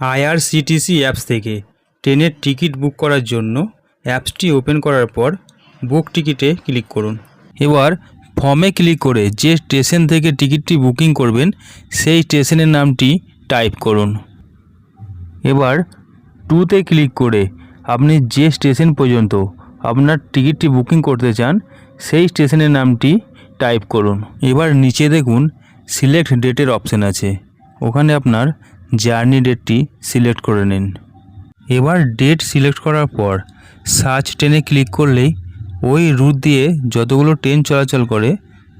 IRCTC apps থেকে ট্রেনের ticket book করার জন্য অ্যাপসটি ওপেন করার পর বুক টিকিটে ক্লিক করুন। এবার ফর্মে ক্লিক করে যে স্টেশন থেকে টিকিটটি বুকিং করবেন, সেই স্টেশনের নামটি টাইপ করুন। এবার টুতে ক্লিক করে আপনি যে স্টেশন পর্যন্ত আপনার টিকিটটি বুকিং করতে চান, সেই স্টেশনের নামটি টাইপ করুন। এবার নিচে দেখুন, সিলেক্ট ডেটের অপশান আছে। ওখানে আপনার জার্নি ডেটটি সিলেক্ট করে নিন। এবার ডেট সিলেক্ট করার পর সার্চ ট্রেনে ক্লিক করলেই ওই রুট দিয়ে যতগুলো ট্রেন চলাচল করে,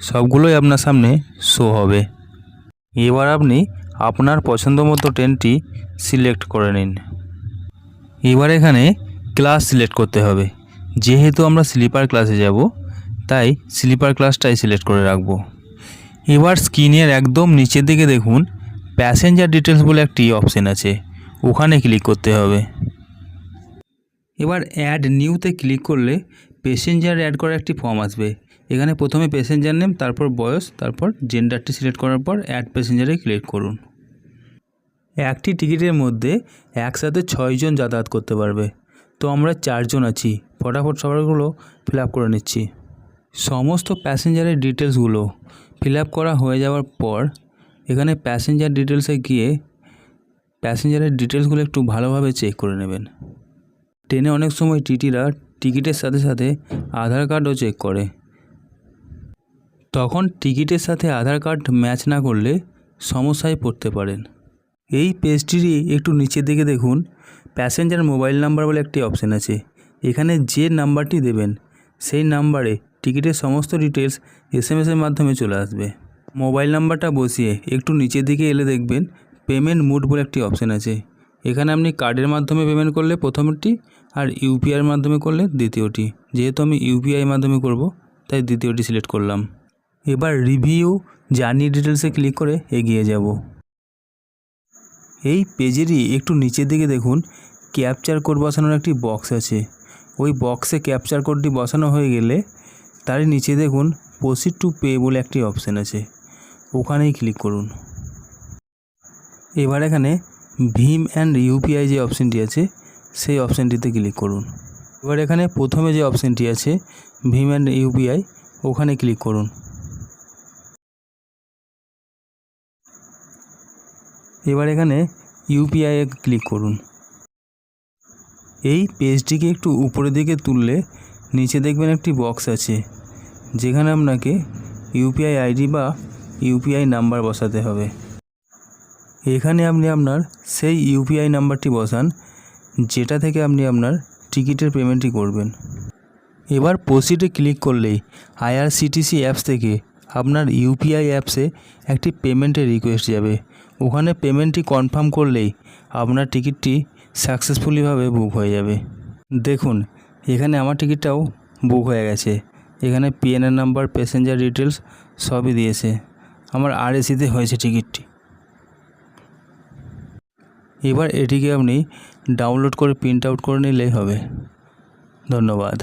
সবগুলোই আপনার সামনে শো হবে। এবার আপনি আপনার পছন্দ মতো ট্রেনটি সিলেক্ট করে নিন। এবার এখানে ক্লাস সিলেক্ট করতে হবে। যেহেতু আমরা স্লিপার ক্লাসে যাব, তাই স্লিপার ক্লাসটাই সিলেক্ট করে রাখব। এবার স্ক্রিনের একদম নিচের দিকে দেখুন প্যাসেঞ্জার ডিটেলস বলে একটি অপশান আছে। ওখানে ক্লিক করতে হবে। এবার অ্যাড নিউতে ক্লিক করলে প্যাসেঞ্জার অ্যাড করার একটি ফর্ম আসবে। এখানে প্রথমে প্যাসেঞ্জার নেম, তারপর বয়স, তারপর জেন্ডারটি সিলেক্ট করার পর অ্যাড প্যাসেঞ্জারে ক্লিক করুন। একটি টিকিটের মধ্যে একসাথে ছয়জন যাতায়াত করতে পারবে। তো আমরা চারজন আছি। ফটাফট সবারগুলো ফিল আপ করে নিচ্ছি। সমস্ত প্যাসেঞ্জারের ডিটেলসগুলো ফিল আপ করা হয়ে যাওয়ার পর এখানে প্যাসেঞ্জার ডিটেলসে গিয়ে প্যাসেঞ্জারের ডিটেলসগুলো একটু ভালোভাবে চেক করে নেবেন। ট্রেনে অনেক সময় টিটিরা টিকিটের সাথে সাথে আধার কার্ডও চেক করে। তখন টিকিটের সাথে আধার কার্ড ম্যাচ না করলে সমস্যায় পড়তে পারেন। এই পেজটিরই একটু নিচের দিকে দেখুন। প্যাসেঞ্জার মোবাইল নাম্বার বলে একটি অপশান আছে। এখানে যে নাম্বারটি দেবেন, সেই নাম্বারে টিকিটের সমস্ত ডিটেলস এস এম এসের মাধ্যমে চলে আসবে। মোবাইল নাম্বারটা বসিয়ে একটু নিচের দিকে এলে দেখবেন পেমেন্ট মুড বলে একটি অপশান আছে। এখানে আপনি কার্ডের মাধ্যমে পেমেন্ট করলে প্রথমটি আর ইউপিআইয়ের মাধ্যমে করলে দ্বিতীয়টি। যেহেতু আমি ইউপিআই মাধ্যমে করব, তাই দ্বিতীয়টি সিলেক্ট করলাম। এবার রিভিউ জার্নি ডিটেলসে ক্লিক করে এগিয়ে যাব। এই পেজেরই একটু নিচের দিকে দেখুন ক্যাপচার কোড বসানোর একটি বক্স আছে। ওই বক্সে ক্যাপচার কোডটি বসানো হয়ে গেলে তারই নিচে দেখুন প্রসিড টু পে বলে একটি অপশান আছে। ওখানেই ক্লিক করুন। এবার এখানে ভীম অ্যান্ড ইউপিআই যে অপশানটি আছে, সেই অপশানটিতে ক্লিক করুন। এবার এখানে প্রথমে যে অপশানটি আছে, ভীম অ্যান্ড ইউপিআই ওখানে ক্লিক করুন। এবার এখানে ইউপিআই ক্লিক করুন। এই পেজটিকে একটু উপরের দিকে তুললে নিচে দেখবেন একটি বক্স আছে, যেখানে আপনাকে ইউপিআই আইডি বা ইউপিআই নাম্বার বসাতে হবে। এখানে আপনি আপনার সেই ইউপিআই নাম্বারটি বসান, যেটা থেকে আপনি আপনার টিকিটের পেমেন্টটি করবেন। এবার প্রসিডে ক্লিক করলেই আইআরসিটিসি অ্যাপস থেকে আপনার ইউপিআই অ্যাপসে একটি পেমেন্টের রিকোয়েস্ট যাবে। ওখানে পেমেন্টটি কনফার্ম করলেই আপনার টিকিটটি সাকসেসফুলিভাবে বুক হয়ে যাবে। দেখুন, এখানে আমার টিকিটটাও বুক হয়ে গেছে। এখানে পিএনআর নাম্বার প্যাসেঞ্জার ডিটেলস সবই দিয়েছে। আমার আর এসিতে হয়েছে টিকিটটি। এবার এটিকে আপনি ডাউনলোড করে প্রিন্ট আউট করে নিলেই হবে। ধন্যবাদ।